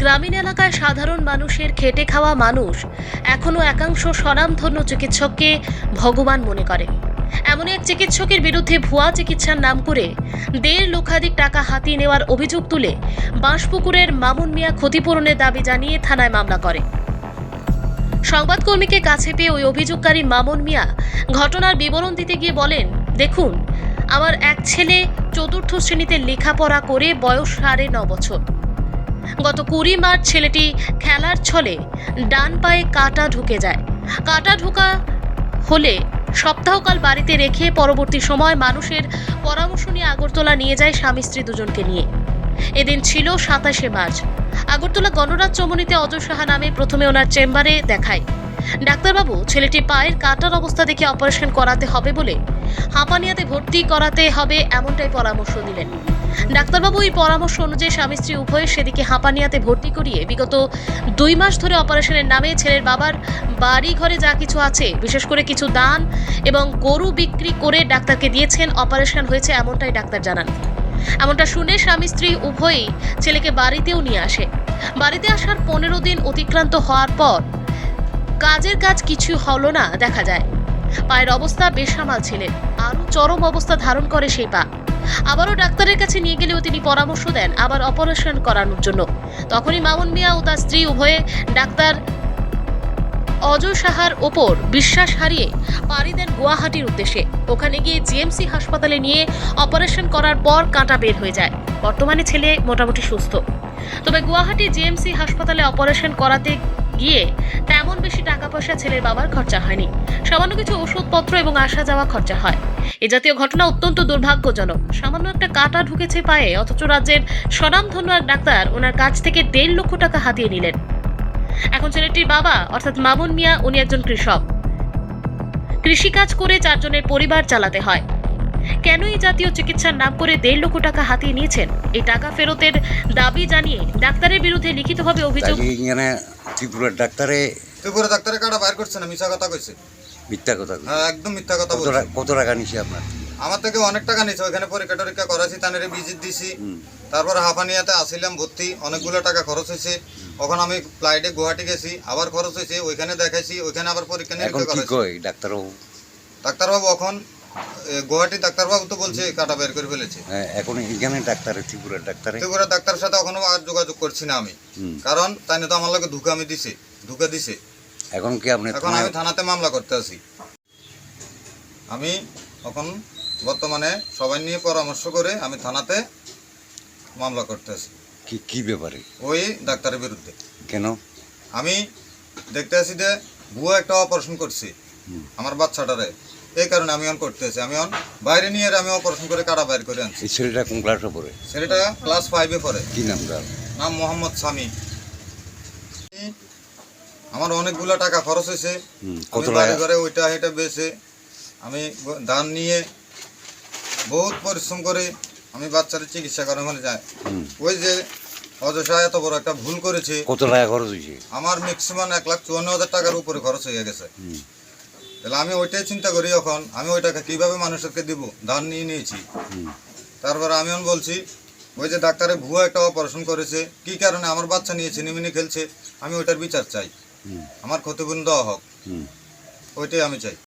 গ্রামীণ এলাকায় সাধারণ মানুষের খেটে খাওয়া মানুষ এখনও একাংশ স্বনামধন্য চিকিৎসককে ভগবান মনে করে। এমন এক চিকিৎসকের বিরুদ্ধে ভুয়া চিকিৎসার নাম করে দেড় লক্ষাধিক টাকা হাতিয়ে নেওয়ার অভিযোগ তুলে বাঁশপুকুরের মামুন মিয়া ক্ষতিপূরণের দাবি জানিয়ে থানায় মামলা করে। সংবাদকর্মীকে কাছে পেয়ে ওই অভিযোগকারী মামুন মিয়া ঘটনার বিবরণ দিতে গিয়ে বলেন, দেখুন, আমার এক ছেলে চতুর্থ শ্রেণীতে লেখাপড়া করে বয়স সাড়ে ন বছর। গত কুড়ি মার্চ ছেলেটি খেলার ছলে ডান পায়ে কাটা ঢুকে যায়। কাটা ঢোকা হলে সপ্তাহকাল বাড়িতে রেখে পরবর্তী সময় মানুষের পরামর্শ নিয়ে আগরতলা নিয়ে যায় স্বামী স্ত্রী দুজনকে নিয়ে। এদিন ছিল সাতাশে মার্চ। আগরতলা গণরাজ চমনিতে অজয় সাহা নামে প্রথমে ওনার চেম্বারে দেখায়। ডাক্তারবাবু, ছেলেটি পায়ের কাটার অবস্থা দেখে অপারেশন করাতে হবে বলে হাঁপানিয়াতে ভর্তি করাতে হবে এমনটাই পরামর্শ দিলেন। ডাক্তারবাবু এই পরামর্শ অনুযায়ী স্বামী স্ত্রী উভয়ে সেদিকে হাঁপানিয়াতে ভর্তি করিয়ে বিগত দুই মাস ধরে অপারেশনের নামে ছেলের বাবার বাড়ি ঘরে যা কিছু আছে, বিশেষ করে কিছু দান এবং গরু বিক্রি করে ডাক্তারকে দিয়েছেন, অপারেশন হয়েছে এমনটাই ডাক্তার জানান। এমনটা শুনে স্বামী স্ত্রী উভয়ই ছেলেকে বাড়িতেও নিয়ে আসে। বাড়িতে আসার পনেরো দিন অতিক্রান্ত হওয়ার পর কাজের কাজ কিছু হলো না, দেখা যায়। পায়ের অবস্থা বেসামাল ছিলেন আরও চরম অবস্থা ধারণ করে সেই পা। আবারও ডাক্তারের কাছে নিয়ে গেলেও তিনি পরামর্শ দেন, আবার অপারেশন করানোর জন্য। তখনই মামুন মিয়া ও তার স্ত্রী উভয়ে ডাক্তার অজয় সাহার ওপর বিশ্বাস হারিয়ে পাড়ি দেন গুয়াহাটির উদ্দেশ্যে। ওখানে গিয়ে জিএমসি হাসপাতালে নিয়ে অপারেশন করার পর কাঁটা বের হয়ে যায়। বর্তমানে ছেলে মোটামুটি সুস্থ। তবে গুয়াহাটি জিএমসি হাসপাতালে অপারেশন করাতে গিয়ে তেমন বেশি টাকা পয়সা ছেলের বাবার খরচা হয়নি। সামান্য কিছু ওষুধপত্র এবং আসা যাওয়া খরচা হয়। এ জাতীয় ঘটনা অত্যন্ত দুর্ভাগ্যজনক। সামান্য একটা কাটা ঢুকেছে পায়ে, অথচ রাজ্যের স্বনামধন্য এক ডাক্তার ওনার কাছ থেকে দেড় লক্ষ টাকা হাতিয়ে নিলেন। এখন ছেলেটির বাবা, অর্থাৎ মামুন মিয়া, উনি একজন কৃষক। কৃষিকাজ করে চারজনের পরিবার চালাতে হয়। কেন এই জাতীয় চিকিৎসার নাম করে দেড় লক্ষ টাকা হাতিয়ে নিয়েছেন? এই টাকা ফেরতের দাবি জানিয়ে ডাক্তারের বিরুদ্ধে লিখিতভাবে অভিযোগ ত্রিপুরার ডাক্তারে ত্রিপুরা ডাক্তারে কাটা বাইর করছে না? মিশা কথা কইছে। মিথ্যা কথা হ্যাঁ একদম মিথ্যা কথা কত বলছে। টাকা- কত টাকা নিছে আপনার? আমার থেকে অনেক টাকা নিছে ওইখানে পরীক্ষা টরীক্ষা করাছি তানের ভিজিট দিছি। হুম। তারপরে হাফানিয়াতে আসিলাম ভর্তি। অনেকগুলো টাকা খরচ হয়েছে ওখানে আমি ফ্লাইটে গুয়াহাটি গেছি আবার খরচ হয়েছে ওইখানে দেখাইছি ওইখানে আবার পরীক্ষা এখন নিরীক্ষা কি কয়? ডাক্তারবাবু ডাক্তারবাবু এখন গুয়াহাটি ডাক্তারবাবু তো বলছে কাটা বের করে ফেলেছে। হ্যাঁ, এখন এখানে ডাক্তারে ত্রিপুরার ডাক্তারে। ত্রিপুরা ডাক্তারের সাথে এখনও আর যোগাযোগ করছি না আমি। কারণ তাই তো আমার লোকে ধোকা আমি দিছে ধোকা দিছে। এখন কি আপনি এখন আমি থানাতে মামলা করতে আছি। আমি এখন বর্তমানে সবাই নিয়ে পরামর্শ করে আমি থানাতে মামলা করতে আছি। কি কি ব্যাপারে? ওই ডাক্তারের বিরুদ্ধে। কেন? আমি দেখতে আছি যে ভুয়া একটা অপারেশন করছি আমার বাচ্চাটারে। এই কারণে আমি অন করতে আছি আমি অন বাইরে নিয়ে আমি অপারেশন করে কাটা বাইর করে আনছি? ছেলেটা কোন ক্লাসে পড়ে? ছেলেটা ক্লাস ফাইভে পড়ে। কি নাম তার? নাম মোহাম্মদ স্বামী আমার অনেকগুলো টাকা খরচ হয়েছে। কত টাকা? ঘরে ওইটা এটা বেছে আমি ধান নিয়ে বহুত পরিশ্রম করে আমি বাচ্চাদের চিকিৎসা করানো যায় হুম, ওই যে অযশা এত বড় একটা ভুল করেছে। কত টাকা খরচ হয়েছে? আমার ম্যাক্সিমাম এক লাখ চুয়ান্ন হাজার টাকার উপরে খরচ হয়ে গেছে। তাহলে আমি ওইটাই চিন্তা করি এখন। আমি ওইটাকে কীভাবে মানুষকে দিব? ধান নিয়ে নিয়েছি। তারপরে আমি বলছি ওই যে ডাক্তারে ভুয়া একটা অপারেশন করেছে কি কারণে আমার বাচ্চা নিয়েছে ছিনিমিনি খেলছে? আমি ওইটার বিচার চাই। আমার ক্ষতিপূর্ণ দেওয়া হোক। ওইটাই আমি চাই।